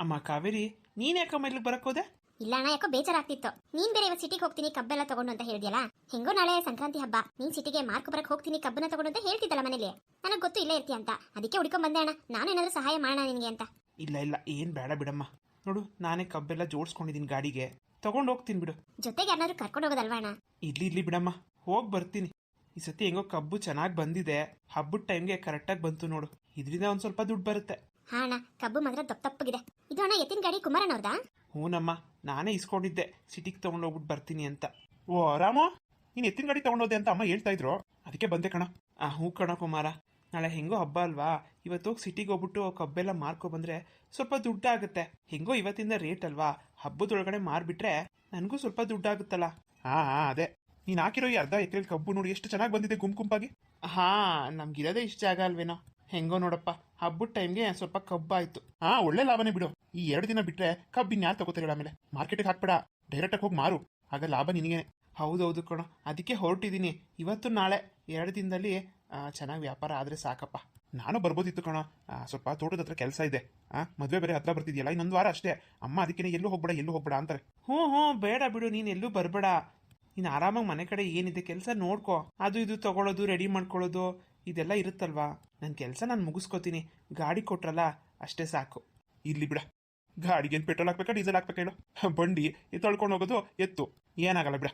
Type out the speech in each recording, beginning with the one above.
ಅಮ್ಮ ಕಾವೇರಿ ನೀನ್ ಯಾಕಮ್ಮ ಇಲ್ಲಿಗೆ ಬರಕ್ ಹೋದೆ? ಇಲ್ಲ ಅಣ್ಣ ಯಾಕೋ ಬೇಜಾರಾಗ್ತಿತ್ತು. ನೀನ್ ಬೇರೆ ಇವತ್ತು ಸಿಟಿಗೆ ಹೋಗ್ತೀನಿ ಕಬ್ಬೆಲ್ಲ ತಗೊಂಡು ಅಂತ ಹೇಳಿದ್ಯಲ್ಲ? ಹೆಂಗೋ ನಾಳೆ ಸಂಕ್ರಾಂತಿ ಹಬ್ಬ. ನೀನ್ ಸಿಟಿಗೆ ಮಾರ್ಕ್ ಬರಕ್ ಹೋಗ್ತೀನಿ ಕಬ್ಬನ ತಗೊಂಡು ಅಂತ ಹೇಳ್ತಿದ್ದಲ್ಲ ಮನೇಲಿ. ನನಗೆ ಗೊತ್ತು ಇಲ್ಲೇ ಇರ್ತಿ ಅಂತ. ಅದಕ್ಕೆ ಹುಡ್ಕೊಂಡ್ ಬಂದೆ ಅಣ್ಣ. ನಾನು ಏನಾದ್ರೂ ಸಹಾಯ ಮಾಡೋಣ ನಿನ್ಗೆ ಅಂತ. ಇಲ್ಲ ಇಲ್ಲ ಏನ್ ಬೇಡ ಬಿಡಮ್ಮ. ನೋಡು ನಾನೇ ಕಬ್ಬೆಲ್ಲ ಜೋಡಿಸ್ಕೊಂಡಿದ್ದೀನಿ ಗಾಡಿಗೆ. ತಗೊಂಡು ಹೋಗ್ತೀನಿ ಬಿಡು. ಜೊತೆಗೆ ಯಾರನ್ನಾದ್ರೂ ಕರ್ಕೊಂಡು ಹೋಗೋದಲ್ವಾ ಅಣ್ಣ? ಇಲ್ಲಿ ಇರ್ಲಿ ಬಿಡಮ್ಮ. ಹೋಗಿ ಬರ್ತೀನಿ. ಈ ಸತಿ ಹೆಂಗೋ ಕಬ್ಬು ಚೆನ್ನಾಗಿ ಬಂದಿದೆ. ಹಬ್ಬದ ಟೈಮ್ಗೆ ಕರೆಕ್ಟಾಗಿ ಬಂತು ನೋಡು. ಇದರಿಂದ ಒಂದು ಸ್ವಲ್ಪ ದುಡ್ಡು ಬರುತ್ತೆ. ಹಾ ಅಣ್ಣ ಕಬ್ಬು ಮಾತ್ರ ದಪ್ಪ ತಪ್ಪಗಿದೆ ಇದು ಅಣ್ಣ ಎತ್ತಿನ ಗಾಡಿ ಕುಮಾರನವ್ರದಾ? ಹೂನಮ್ಮ, ನಾನೇ ಇಸ್ಕೊಂಡಿದ್ದೆ. ಸಿಟಿಗೆ ತಗೊಂಡು ಹೋಗ್ಬಿಟ್ಟು ಬರ್ತೀನಿ ಅಂತ. ಓ, ರಾಮ, ನೀನು ಎತ್ತಿನ ಗಾಡಿ ತಗೊಂಡೋದೆ ಅಂತ ಅಮ್ಮ ಹೇಳ್ತಾ ಇದ್ರು. ಅದಕ್ಕೆ ಬಂದೆ ಕಣ. ಆ, ಹೂ ಕಣ ಕುಮಾರ. ನಾಳೆ ಹೆಂಗೋ ಹಬ್ಬ ಅಲ್ವಾ? ಇವತ್ತು ಸಿಟಿಗೆ ಹೋಗ್ಬಿಟ್ಟು ಕಬ್ಬೆಲ್ಲ ಮಾರ್ಕೊ ಬಂದ್ರೆ ಸ್ವಲ್ಪ ದುಡ್ಡಾಗುತ್ತೆ. ಹೆಂಗೋ ಇವತ್ತಿಂದ ರೇಟ್ ಅಲ್ವಾ? ಹಬ್ಬದೊಳಗಡೆ ಮಾರ್ಬಿಟ್ರೆ ನನಗೂ ಸ್ವಲ್ಪ ದುಡ್ಡಾಗುತ್ತಲ್ಲ. ಹಾ ಹಾ ಅದೇ. ನೀನು ಹಾಕಿರೋ ಈ ಅರ್ಧ ಎಕರೆ ಕಬ್ಬು ನೋಡಿ ಎಷ್ಟು ಚೆನ್ನಾಗಿ ಬಂದಿದೆ ಗುಂಪು ಗುಂಪಾಗಿ. ಹಾ, ನಮ್ಗಿರೋದೇ ಇಷ್ಟು ಜಾಗ ಅಲ್ವೇನೋ. ಹೆಂಗೋ ನೋಡಪ್ಪ ಹಬ್ಬದ ಟೈಮ್ಗೆ ಸ್ವಲ್ಪ ಕಬ್ಬಾಯ್ತು. ಹಾ ಒಳ್ಳೆ ಲಾಭನೇ ಬಿಡು. ಈ ಎರಡು ದಿನ ಬಿಟ್ರೆ ಕಬ್ಬ ಯಾರು ತಗೋತಾರೆ ಆಮೇಲೆ? ಮಾರ್ಕೆಟಿಗೆ ಹಾಕ್ಬೇಡ. ಡೈರೆಕ್ಟಾಗಿ ಹೋಗಿ ಮಾರು. ಆಗ ಲಾಭ ನಿನಗೆ ಹೌದೌದು ಕಣೋ. ಅದಕ್ಕೆ ಹೊರಟಿದ್ದೀನಿ ಇವತ್ತು ನಾಳೆ ಎರಡು ದಿನದಲ್ಲಿ ಚೆನ್ನಾಗಿ ವ್ಯಾಪಾರ ಆದರೆ ಸಾಕಪ್ಪ. ನಾನು ಬರ್ಬೋದಿತ್ತು ಕಣೋ. ಸ್ವಲ್ಪ ತೋಟದ ಹತ್ರ ಕೆಲಸ ಇದೆ. ಆ, ಮದುವೆ ಬೇರೆ ಹತ್ರ ಬರ್ತಿದ್ಯಲ್ಲ, ಇನ್ನೊಂದು ವಾರ ಅಷ್ಟೇ. ಅಮ್ಮ ಅದಕ್ಕೆ ಎಲ್ಲೂ ಹೋಗ್ಬೇಡ ಎಲ್ಲೂ ಹೋಗ್ಬೇಡ ಅಂತಾರೆ. ಹ್ಞೂ ಹ್ಞೂ, ಬೇಡ ಬಿಡು, ನೀನು ಎಲ್ಲೂ ಬರಬೇಡ. ನೀನು ಆರಾಮಾಗಿ ಮನೆ ಕಡೆ ಏನಿದೆ ಕೆಲಸ ನೋಡ್ಕೋ. ಅದು ಇದು ತಗೊಳ್ಳೋದು ರೆಡಿ ಮಾಡ್ಕೊಳ್ಳೋದು ಇದೆಲ್ಲ ಇರುತ್ತಲ್ವಾ? ನನ್ನ ಕೆಲಸ ನಾನು ಮುಗಿಸ್ಕೋತೀನಿ. ಗಾಡಿ ಕೊಟ್ರಲ್ಲ ಅಷ್ಟೇ ಸಾಕು. ಇರ್ಲಿ ಬಿಡ. ಗಾಡಿಗೆ ಏನು ಪೆಟ್ರೋಲ್ ಹಾಕ್ಬೇಕಾ ಡೀಸೆಲ್ ಹಾಕ್ಬೇಕು ಹೇಳು? ಬಂಡಿ ತೊಳ್ಕೊಂಡು ಹೋಗೋದು ಎತ್ತು. ಏನಾಗಲ್ಲ ಬಿಡ.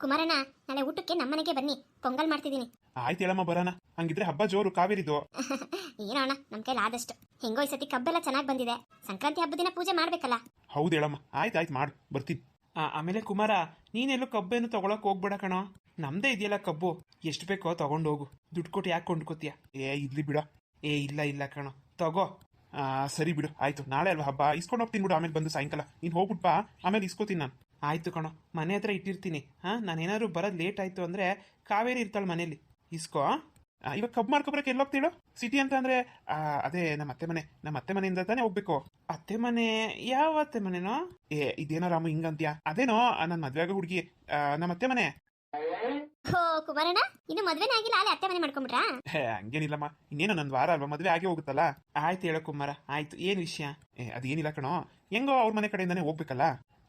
ಕುಮಾರಣ್ಣ ನಾಳೆ ಊಟಕ್ಕೆ ನಮ್ಮನೆಗೆ ಬನ್ನಿ. ಪೊಂಗಲ್ ಮಾಡ್ತಿದ್ದೀನಿ. ಆಯ್ತು ಹೇಳಮ್ಮ ಬರೋಣ. ಹಂಗಿದ್ರೆ ಹಬ್ಬ ಜೋರು ಕಾವೇರಿದು. ಏನೋ ಅಣ್ಣ ನಮ್ಮ ಕೈಲಿ ಆದಷ್ಟು. ಹೆಂಗೋ ಈ ಸತಿ ಕಬ್ಬೆಲ್ಲ ಚೆನ್ನಾಗಿ ಬಂದಿದೆ. ಸಂಕ್ರಾಂತಿ ಹಬ್ಬದ ದಿನ ಪೂಜೆ ಮಾಡ್ಬೇಕಲ್ಲ. ಹೌದು ಹೇಳಮ್ಮ. ಆಯ್ತು ಆಯ್ತು ಮಾಡು. ಬರ್ತೀನಿ. ಆಮೇಲೆ ಕುಮಾರ ನೀನೆಲ್ಲೂ ಕಬ್ಬೇನು ತಗೊಳಕ್ ಹೋಗ್ಬೇಡ ಕಣೋ. ನಮ್ದೇ ಇದೆಯಲ್ಲ ಕಬ್ಬು. ಎಷ್ಟು ಬೇಕೋ ತಗೊಂಡು ಹೋಗು ದುಡ್ಡು ಕೊಟ್ಟು ಯಾಕೆ ಕೊಂಡ್ಕೋತೀಯ? ಏ ಇಲ್ಲಿ ಬಿಡ. ಏ, ಇಲ್ಲ ಇಲ್ಲ ಕಣೋ. ತಗೋ. ಸರಿ ಬಿಡು. ಆಯ್ತು. ನಾಳೆ ಅಲ್ವಾ ಹಬ್ಬ? ಇಸ್ಕೊಂಡು ಹೋಗ್ತೀನಿ ಬಿಡು ಆಮೇಲೆ ಬಂದು ಸಾಯಂಕಾಲ. ನೀನು ಹೋಗ್ಬಿಟ್ಟು ಬಾ. ಆಮೇಲೆ ಇಸ್ಕೋತೀನಿ ನಾನು. ಆಯ್ತು ಕಣೋ. ಮನೆ ಹತ್ರ ಇಟ್ಟಿರ್ತೀನಿ. ಹಾ, ನಾನೇನಾದ್ರು ಬರೋದು ಲೇಟ್ ಆಯ್ತು ಅಂದ್ರೆ ಕಾವೇರಿ ಇರ್ತಾಳೆ ಮನೇಲಿ. ಇಸ್ಕೋ. ಇವಾಗ ಕಬ್ಬು ಮಾಡ್ಕೊಬ್ರಕ್ಕೆ ಎಲ್ಲಿ ಹೋಗ್ತೀಳು ಸಿಟಿ ಅಂತ ಅಂದ್ರೆ ಅದೇ ನಮ್ಮ ಅತ್ತೆ ಮನೆ. ನಮ್ಮ ಅತ್ತೆ ಮನೆಯಿಂದ ತಾನೇ ಹೋಗ್ಬೇಕು. ಅತ್ತೆ ಮನೆ? ಯಾವ ಅತ್ತೆ ಮನೆನೋ? ಏ, ಇದೇನೋ ರಾಮು, ಹಿಂಗಂತ್ಯಾ? ಅದೇನೋ ನನ್ನ ಮದ್ವೆ ಆಗೋ ಹುಡುಗಿ. ನಮ್ಮ ಅತ್ತೆ ಮನೆ. ಹೋ ಇನ್ನು ಮದ್ವೆನೇ ಆಗಿಲ್ಲ ಅಲ್ಲಿ ಅತ್ತೆ ಮನೆ ಮಾಡ್ಕೊಂಬಿಟ್ರಾ ಹೇ, ಹಂಗೇನಿಲ್ಲಮ್ಮ, ಇನ್ನೇನು ನನ್ನ ವಾರ ಅಲ್ವಾ, ಮದ್ವೆ ಆಗೇ ಹೋಗುತ್ತಲ್ಲ? ಆಯ್ತು ಹೇಳೋ ಕುಮಾರ, ಆಯ್ತು, ಏನು ವಿಷಯ? ಏ, ಅದೇನಿಲ್ಲ ಕಣೋ, ಹೆಂಗೋ ಅವ್ರ ಮನೆ ಕಡೆಯಿಂದಾನೇ ಹೋಗ್ಬೇಕಲ್ಲ?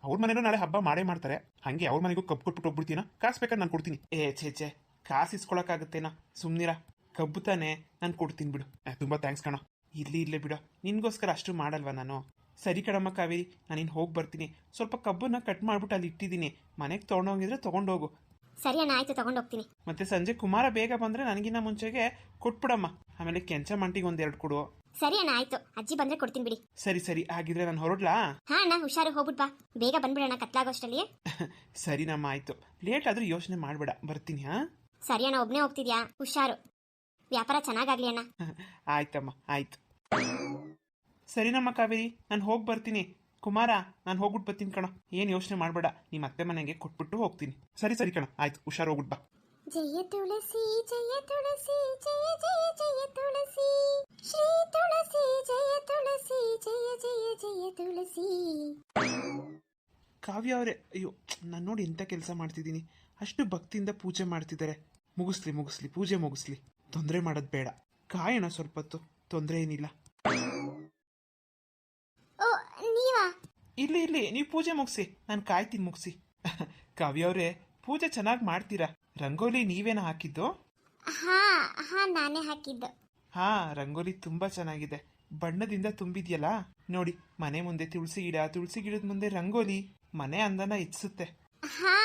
ಅವ್ರ ಮನೇನು ನಾಳೆ ಹಬ್ಬ ಮಾಡೇ ಮಾಡ್ತಾರೆ. ಹಂಗೆ ಅವ್ರ ಮನೆಗೂ ಕಬ್ಬು ಕೊಟ್ಬಿಟ್ಟು ಹೋಗ್ಬಿಡ್ತೀನೋ? ಕಾಸು ಬೇಕಾದ್ರೆ ನಾನು ಕೊಡ್ತೀನಿ. ಏ, ಛೇ ಛೇ, ಕಾಸು ಇಸ್ಕೊಳಕ್ಕಾಗತ್ತೇನೋ? ಸುಮ್ನಿರ, ಕಬ್ಬು ತಾನೇ ನಾನು ಕೊಡ್ತೀನಿ ಬಿಡು. ತುಂಬಾ ಥ್ಯಾಂಕ್ಸ್ ಕಣೋ. ಇರ್ಲಿ ಇರ್ಲಿ ಬಿಡು. ನಿನ್ಗೋಸ್ಕರ ಅಷ್ಟು ಮಾಡಲ್ವಾ ನಾನು? ಸರಿ ಕಣಮ್ಮ ಕಾವೇರಿ ನಾನು ಇನ್ನು ಹೋಗಿ ಬರ್ತೀನಿ. ಸ್ವಲ್ಪ ಕಬ್ಬನ್ನ ಕಟ್ ಮಾಡ್ಬಿಟ್ಟು ಅಲ್ಲಿ ಇಟ್ಟಿದ್ದೀನಿ. ಮನೆಗೆ ತೊಗೊಂಡೋಗಿದ್ರೆ ತೊಗೊಂಡೋಗು. ಸರಿ ಅಣ್ಣ ಆಯ್ತು ತಗೊಂಡು ಹೋಗ್ತೀನಿ. ಮತ್ತೆ ಸಂಜೆ ಕುಮಾರ ಬೇಗ ಬಂದ್ರೆ ನನಗಿನ್ನ ಮುಂಚೆಗೆ ಕೊಟ್ಬಿಡಮ್ಮ. ಆಮೇಲೆ ಕೆಂಚ ಮಂಟಿಗೆ ಒಂದೆರಡು ಕೊಡು. ಸರಿ ಅಣ್ಣ ಆಯ್ತು. ಅಜ್ಜಿ ಬಂದ್ರೆ ಕೊಡ್ತೀನಿ ಬಿಡಿ. ಸರಿ ಸರಿ ಹಾಗಿದ್ರೆ ನಾನು ಹೊರಡ್ಲಾ? ಹಾ ಅಣ್ಣ ಹುಷಾರು ಹೋಗ್ಬಿಟ್ ಬಾ. ಬೇಗ ಬಂದ್ಬಿಡೋಣ ಸರಿ ಸರಿನಮ್ಮ ಆಯ್ತು. ಲೇಟ್ ಆದ್ರೂ ಯೋಚನೆ ಮಾಡ್ಬೇಡ. ಬರ್ತೀನಿ ಹಾ? ಸರಿ ಅಣ್ಣ ಒಬ್ನೇ ಹೋಗ್ತಿದ್ಯಾ? ಹುಷಾರು. ವ್ಯಾಪಾರ ಚೆನ್ನಾಗಾಗ್ಲಿ ಅಣ್ಣ. ಆಯ್ತಮ್ಮ ಆಯ್ತು. ಸರಿನಮ್ಮ ಕಾವೇರಿ ನಾನು ಹೋಗಿ ಬರ್ತೀನಿ. ಕುಮಾರ ನಾನು ಹೋಗ್ಬಿಟ್ಟು ಬರ್ತೀನಿ ಕಣ. ಏನು ಯೋಚನೆ ಮಾಡಬೇಡ. ನಿಮ್ಮ ಅತ್ತೆ ಮನೆಗೆ ಕೊಟ್ಬಿಟ್ಟು ಹೋಗ್ತೀನಿ. ಸರಿ ಸರಿ ಕಣ. ಆಯ್ತು ಹುಷಾರು ಹೋಗ್ಬಿಟ್ಟು ಬಾ. ಜಯ ತುಳಸಿ ಜಯ ತುಳಸಿ ಜಯ ಜಯ ಜಯ ತುಳಸಿ. ಶ್ರೀ ತುಳಸಿ ಜಯ ತುಳಸಿ ಜಯ ಜಯ ಜಯ ತುಳಸಿ. ಕಾವ್ಯ ಅವರೇ ಅಯ್ಯೋ ನಾನು ನೋಡಿ ಎಂಥ ಕೆಲಸ ಮಾಡ್ತಿದ್ದೀನಿ. ಅಷ್ಟು ಭಕ್ತಿಯಿಂದ ಪೂಜೆ ಮಾಡ್ತಿದ್ದಾರೆ ಮುಗಿಸ್ಲಿ ಮುಗಿಸ್ಲಿ ಪೂಜೆ ಮುಗಿಸ್ಲಿ. ತೊಂದರೆ ಮಾಡೋದು ಬೇಡ. ಕಾಯೋಣ ಸ್ವಲ್ಪ ಹೊತ್ತು. ತೊಂದರೆ ಏನಿಲ್ಲ ಓ ನೀವಾ ಇಲ್ಲಿ ಇಲ್ಲಿ ನೀವು ಪೂಜೆ ಮುಗಿಸಿ ನಾನು ಕಾಯ್ತೀನಿ ಮುಗಿಸಿ. ಕಾವ್ಯ ಅವರೇ ಪೂಜೆ ಚೆನ್ನಾಗಿ ಮಾಡ್ತೀರಾ? ರಂಗೋಲಿ ನೀವೇನ ಹಾಕಿದ್ದು? ಹಾ ಹಾ ನಾನೇ ಹಾಕಿದ್ದು. ಹಾ ರಂಗೋಲಿ ತುಂಬಾ ಚೆನ್ನಾಗಿದೆ. ಬಣ್ಣದಿಂದ ತುಂಬಿದ್ಯಲ್ಲ? ನೋಡಿ ಮನೆ ಮುಂದೆ ತುಳಸಿ ಗಿಡ ತುಳಸಿ ಗಿಡದ ಮುಂದೆ ರಂಗೋಲಿ ಮನೆ ಅಂದನ ಹೆಚ್ಚಿಸುತ್ತೆ ಹಾ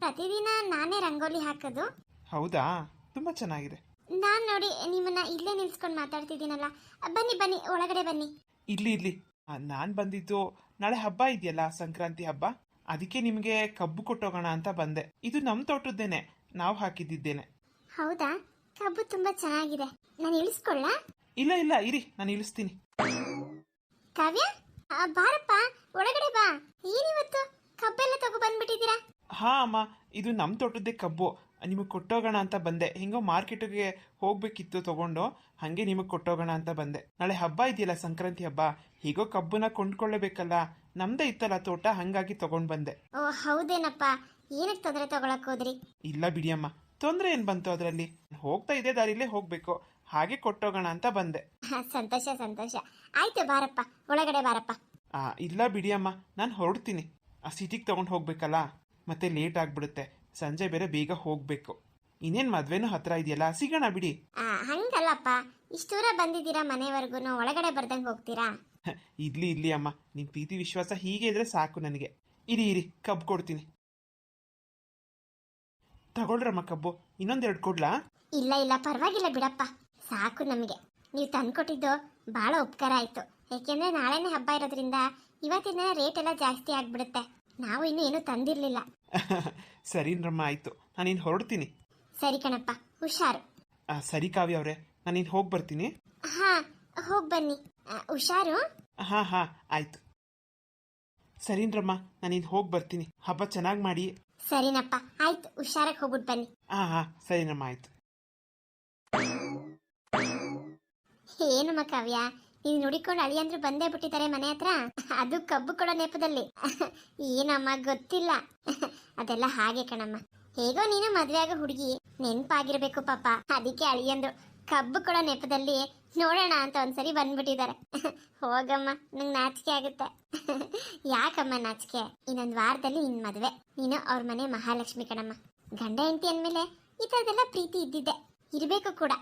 ಪ್ರತಿದಿನ ನಾನೇ ರಂಗೋಲಿ ಹಾಕೋದು. ಹೌದಾ? ತುಂಬಾ ಚೆನ್ನಾಗಿದೆ. ನಾನ್ ನೋಡಿ ನಿಮ್ಮನ್ನ ಇಲ್ಲೇ ನಿಲ್ಸ್ಕೊಂಡು ಮಾತಾಡ್ತಿದ್ದೀನಲ್ಲ ಬನ್ನಿ ಬನ್ನಿ ಒಳಗಡೆ ಬನ್ನಿ. ಇಲ್ಲಿ ಇಲ್ಲಿ ನಾನು ಬಂದಿದ್ದು ನಾಳೆ ಹಬ್ಬ ಇದೆಯಲ್ಲ ಸಂಕ್ರಾಂತಿ ಹಬ್ಬ? ಅದಕ್ಕೆ ನಿಮಗೆ ಕಬ್ಬು ಕೊಟ್ಟೋಗೋಣ ಅಂತ ಬಂದೆ. ಇದು ನಮ್ಮ ತೋಟದ್ದೇನೆ. ನಾವು ಹಾಕಿದ್ದೇನೆ ಹೌದಾ? ಕಬ್ಬು ತುಂಬಾ ಚೆನ್ನಾಗಿದೆ. ನಾನು ಇಳಿಸ್ಕೊಳ್ಳ? ಇಲ್ಲ ಇಲ್ಲ ಇರಿ ನಾನು ಇಳಿಸ್ತೀನಿ. ಕಾವ್ಯ ಆ, ಬಾರಪ್ಪ ಒಳಗಡೆ ಬಾ. ಏನಿವತ್ತು? ಕಬ್ಬೆಲ್ಲ ತಗೋ ಬಂದ್ಬಿಟ್ಟಿದ್ದೀರಾ? ಹಾ ಅಮ್ಮ ಇದು ನಮ್ಮ ತೋಟದ್ದೇ ಕಬ್ಬು. ನಿಮಗೆ ಕೊಟ್ಟೋಗೋಣ ಅಂತ ಬಂದೆ. ಹಿಂಗೋ ಮಾರ್ಕೆಟ್ಗೆ ಹೋಗ್ಬೇಕಿತ್ತು ತಗೊಂಡು ಹಾಗೆ ನಿಮಗೆ ಕೊಟ್ಟೋಗೋಣ ಅಂತ ಬಂದೆ. ನಾಳೆ ಹಬ್ಬ ಇದೆಯಲ್ಲ ಸಂಕ್ರಾಂತಿ ಹಬ್ಬ ಹೀಗೋ ಕಬ್ಬನ್ನ ಕೊಂಡ್ಕೊಳ್ಳೇಬೇಕಲ್ಲ. ನಮ್ದೇ ಇತ್ತಲ್ಲ ತೋಟ ಹಂಗಾಗಿ ತಗೊಂಡ್ ಬಂದೆ. ಓ ಹೌದೇನಪ್ಪ. ಏನಕ್ಕೆ ತೊಂದರೆ ತಗೊಳಕ್ ಹೋದ್ರಿ? ಇಲ್ಲ ಬಿಡಿಯಮ್ಮ ತೊಂದರೆ ಏನು ಬಂತು ಅದರಲ್ಲಿ? ಹೋಗ್ತಾ ಇದೆ ದಾರಿಲೇ ಹೋಗ್ಬೇಕು. ಹಾಗೆ ಕೊಟ್ಟೋಗೋಣ ಅಂತ ಬಂದೆ. ಸಂತೋಷ ಸಂತೋಷ. ಆಯ್ತು ಬಾರಪ್ಪ ಒಳಗಡೆ ಬಾರಪ್ಪ. ಆ, ಇಲ್ಲ ಬಿಡಿಯಮ್ಮ ನಾನು ಹೊರಡ್ತೀನಿ. ಆ ಸಿಟಿಗೆ ತಗೊಂಡು ಹೋಗ್ಬೇಕಲ್ಲ. ಮತ್ತೆ ಲೇಟ್ ಆಗ್ಬಿಡುತ್ತೆ. ಸಂಜೆ ಬೇರೆ ಬೇಗ ಹೋಗ್ಬೇಕು. ಇನ್ನೇನ್ ಮದ್ವೆನೂ ಹತ್ರ ಇದೆಯಲ್ಲ ಸಿಗೋಣ ಬಿಡಿ. ಆ, ಹಂಗಲ್ಲಪ್ಪ. ಇಷ್ಟು ದೂರ ಬಂದಿದ್ದೀರಾ ಮನೆವರೆಗೂ ಒಳಗಡೆ ಬರ್ದಂಗೆ ಹೋಗ್ತೀರಾ? ಇರ್ಲಿ ಇರ್ಲಿ ಅಮ್ಮ. ನಿನ್ ಪ್ರೀತಿ ವಿಶ್ವಾಸ ಹೀಗೆ ಇದ್ರೆ ಸಾಕು ನನಗೆ. ಇರಿ ಇರಿ ಕಬ್ಬು ಕೊಡ್ತೀನಿ. ತಗೊಳ್ರಮ್ಮ ಕಬ್ಬು. ಇನ್ನೊಂದೆರಡು ಕೊಡ್ಲಾ? ಇಲ್ಲ ಇಲ್ಲ ಪರವಾಗಿಲ್ಲ ಬಿಡಪ್ಪ. ಸಾಕು ನಮಗೆ. ನೀವು ತಂದ್ಕೊಟ್ಟಿದ್ದು ಭಾಳ ಉಪಕಾರ ಆಯ್ತು. ಏಕೆಂದರೆ ನಾಳೆನೇ ಹಬ್ಬ ಇರೋದ್ರಿಂದ ಇವತ್ತಿನ ರೇಟ್ ಎಲ್ಲ ಜಾಸ್ತಿ ಆಗ್ಬಿಡುತ್ತೆ. ನಾವು ಇನ್ನೂ ಏನೂ ತಂದಿರಲಿಲ್ಲ. ಸರಿನ್ರಮ್ಮ ಆಯ್ತು. ನಾನಿನ್ ಹೊರಡ್ತೀನಿ. ಸರಿ ಕಣಪ್ಪ ಹುಷಾರು. ಆ, ಸರಿ ಕಾವ್ಯ ಅವ್ರೆ ನಾನಿನ್ ಹೋಗಿ ಬರ್ತೀನಿ. ಹಾ ಹೋಗ್ ಬನ್ನಿ. ಆ, ಹುಷಾರು? ಹಾ ಹಾ ಆಯ್ತು. ಸರಿನರಮ್ಮ ನಾನಿನ್ ಹೋಗಿ ಬರ್ತೀನಿ. ಹಬ್ಬ ಚೆನ್ನಾಗಿ ಮಾಡಿ. ಸರಿನಪ್ಪ ಆಯ್ತು ಹುಷಾರಾಗಿ ಹೋಗ್ಬಿಟ್ಟು ಬನ್ನಿ. ಹಾ ಹಾ ಸರಿನಮ್ಮ ಆಯ್ತು. ಏನು ಮಕ್ಕವ್ಯ ನೀನು ನುಡಿಕೊಂಡು ಅಳಿಯಂದ್ರು ಬಂದೇ ಬಿಟ್ಟಿದ್ದಾರೆ ಮನೆ ಹತ್ರ? ಅದು ಕಬ್ಬು ಕೊಡೋ ನೆಪದಲ್ಲಿ. ಏನಮ್ಮ, ಗೊತ್ತಿಲ್ಲ. ಅದೆಲ್ಲ ಹಾಗೆ ಕಣಮ್ಮ. ಹೇಗೋ ನೀನು ಮದ್ವೆ ಆಗೋ ಹುಡುಗಿ. ನೆನ್ಪಾಗಿರ್ಬೇಕು ಪಾಪ. ಅದಕ್ಕೆ ಅಳಿಯಂದ್ರು, ಕಬ್ಬು ಕೊಡೋ ನೆಪದಲ್ಲಿ ನೋಡೋಣ ಅಂತ ಒಂದ್ಸರಿ ಬಂದ್ಬಿಟ್ಟಿದ್ದಾರೆ. ಹೋಗಮ್ಮ, ನಂಗೆ ನಾಚಿಕೆ ಆಗುತ್ತೆ. ಯಾಕಮ್ಮ ನಾಚಿಕೆ? ಇನ್ನೊಂದು ವಾರದಲ್ಲಿ ನಿನ್ ಮದ್ವೆ. ನೀನು ಅವ್ರ ಮನೆ ಮಹಾಲಕ್ಷ್ಮಿ ಕಣಮ್ಮ. ಗಂಡ ಹೆಂಡತಿ ಅಂದ್ಮೇಲೆ ಈ ಥರದ್ದೆಲ್ಲ ಪ್ರೀತಿ ಇದ್ದಿದ್ದೆ. ಇರಬೇಕು ಕೂಡ.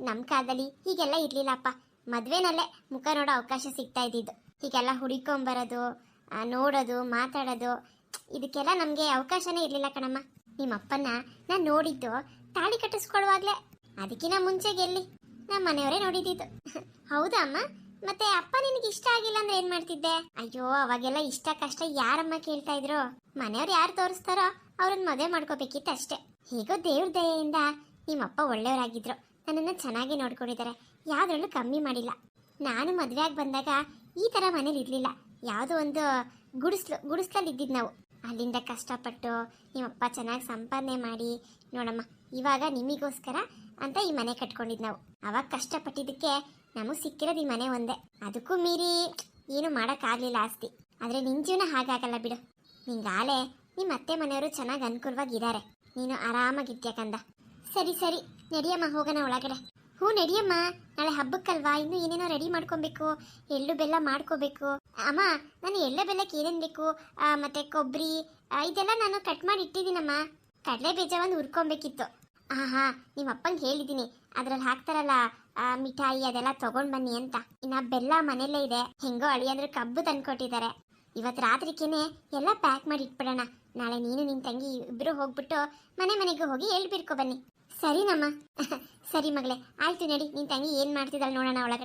ನಮ್ಮ ಕಾಲದಲ್ಲಿ ಹೀಗೆಲ್ಲ ಇರ್ಲಿಲ್ಲಪ್ಪ. ಮದ್ವೆನಲ್ಲೇ ಮುಖ ನೋಡೋ ಅವಕಾಶ ಸಿಗ್ತಾ ಇದ್ದಿದ್ದು. ಹೀಗೆಲ್ಲ ಹುಡುಕೊಂಬರೋದು ನೋಡೋದು, ಮಾತಾಡೋದು, ಇದಕ್ಕೆಲ್ಲ ನಮಗೆ ಅವಕಾಶನೇ ಇರಲಿಲ್ಲ ಕಣಮ್ಮ. ನಿಮ್ಮ ಅಪ್ಪನ ನಾನು ನೋಡಿದ್ದು ತಾಳಿ ಕಟ್ಟಿಸ್ಕೊಳ್ಳುವಾಗ್ಲೇ. ಅದಕ್ಕಿಂತ ಮುಂಚೆ ಗೆಲ್ಲಿ. ನಮ್ಮ ಮನೆಯವರೇ ನೋಡಿದ್ದು ಹೌದಾ ಅಮ್ಮ? ಮತ್ತೆ ಅಪ್ಪ ನಿನಗೆ ಇಷ್ಟ ಆಗಿಲ್ಲ ಅಂದ್ರೆ ಏನ್ ಮಾಡ್ತಿದ್ದೆ? ಅಯ್ಯೋ, ಅವಾಗೆಲ್ಲ ಇಷ್ಟ ಕಷ್ಟ ಯಾರಮ್ಮ ಕೇಳ್ತಾ ಇದ್ರು? ಮನೆಯವ್ರು ಯಾರು ತೋರಿಸ್ತಾರೋ ಅವ್ರನ್ನ ಮದುವೆ ಮಾಡ್ಕೋಬೇಕಿತ್ತು ಅಷ್ಟೇ. ಹೇಗೋ ದೇವ್ರ ದಯೆಯಿಂದ ನಿಮ್ಮಪ್ಪ ಒಳ್ಳೆಯವರಾಗಿದ್ರು. ನನ್ನನ್ನು ಚೆನ್ನಾಗಿ ನೋಡ್ಕೊಂಡಿದ್ದಾರೆ. ಯಾವ್ದ್ರಲ್ಲೂ ಕಮ್ಮಿ ಮಾಡಿಲ್ಲ. ನಾನು ಮದುವೆಯಾಗಿ ಬಂದಾಗ ಈ ಥರ ಮನೇಲಿ ಇರಲಿಲ್ಲ. ಯಾವುದೋ ಒಂದು ಗುಡಿಸ್ಲು, ಗುಡಿಸ್ಲಲ್ಲಿ ಇದ್ದಿದ್ದು ನಾವು. ಅಲ್ಲಿಂದ ಕಷ್ಟಪಟ್ಟು ನಿಮ್ಮಪ್ಪ ಚೆನ್ನಾಗಿ ಸಂಪಾದನೆ ಮಾಡಿ, ನೋಡಮ್ಮ, ಇವಾಗ ನಿಮಗೋಸ್ಕರ ಅಂತ ಈ ಮನೆ ಕಟ್ಕೊಂಡಿದ್ದು ನಾವು. ಅವಾಗ ಕಷ್ಟಪಟ್ಟಿದ್ದಕ್ಕೆ ನಮಗೆ ಸಿಕ್ಕಿರೋದು ಈ ಮನೆ ಒಂದೇ. ಅದಕ್ಕೂ ಮೀರಿ ಏನು ಮಾಡೋಕ್ಕಾಗಲಿಲ್ಲ ಆಸ್ತಿ. ಆದರೆ ನಿನ್ನ ಜೀವನ ಹಾಗಾಗಲ್ಲ ಬಿಡು. ನಿಂಗಾಲೆ ನಿಮ್ಮ ಅತ್ತೆ ಮನೆಯವರು ಚೆನ್ನಾಗಿ ಅನುಕೂಲವಾಗಿದ್ದಾರೆ ನೀನು ಆರಾಮಾಗಿದ್ಯಾ ಕಂದ? ಸರಿ ಸರಿ. ನಡಿಯಮ್ಮ, ಹೋಗೋಣ ಒಳಗಡೆ. ಹ್ಞೂ, ನಡಿಯಮ್ಮ. ನಾಳೆ ಹಬ್ಬಕ್ಕಲ್ವಾ? ಇನ್ನೂ ಏನೇನೋ ರೆಡಿ ಮಾಡ್ಕೊಬೇಕು. ಎಳ್ಳು ಬೆಲ್ಲ ಮಾಡ್ಕೋಬೇಕು. ಅಮ್ಮ, ನಾನು ಎಳ್ಳು ಬೆಲ್ಲಕ್ಕೆ ಏನೇನು ಬೇಕು? ಮತ್ತೆ ಕೊಬ್ಬರಿ ಇದೆಲ್ಲ ನಾನು ಕಟ್ ಮಾಡಿ ಇಟ್ಟಿದ್ದೀನಮ್ಮ. ಕಡಲೆ ಬೀಜ ಒಂದು ಹುರ್ಕೊಬೇಕಿತ್ತು. ಹಾಂ ಹಾಂ ನಿಮ್ಮ ಅಪ್ಪಂಗೆ ಹೇಳಿದ್ದೀನಿ ಅದ್ರಲ್ಲಿ ಹಾಕ್ತಾರಲ್ಲ ಮಿಠಾಯಿ ಅದೆಲ್ಲ ತಗೊಂಡ್ ಬನ್ನಿ ಅಂತ. ಇನ್ನ ಬೆಲ್ಲ ಮನೆಯಲ್ಲೇ ಇದೆ. ಹೆಂಗೋ ಅಳಿ ಅಂದ್ರೆ ಕಬ್ಬು ತಂದ್ಕೊಟ್ಟಿದ್ದಾರೆ. ಇವತ್ತು ರಾತ್ರಿಕೇನೆ ಎಲ್ಲ ಪ್ಯಾಕ್ ಮಾಡಿ ಇಟ್ಬಿಡೋಣ. ನಾಳೆ ನೀನು ನಿನ್ನ ತಂಗಿ ಇಬ್ರು ಹೋಗ್ಬಿಟ್ಟು ಮನೆ ಮನೆಗೆ ಹೋಗಿ ಹೇಳ್ಬಿಡ್ಕೊ ಬನ್ನಿ. ಸರಿನಮ್ಮ. ಸರಿ ಮಗಳೇ ಆಯ್ತು ನಡಿ. ನಿನ್ ತಂಗಿ ಏನ್ ಮಾಡ್ತಿದ್ದಾಳೆ ನೋಡೋಣ ಒಳಗಡೆ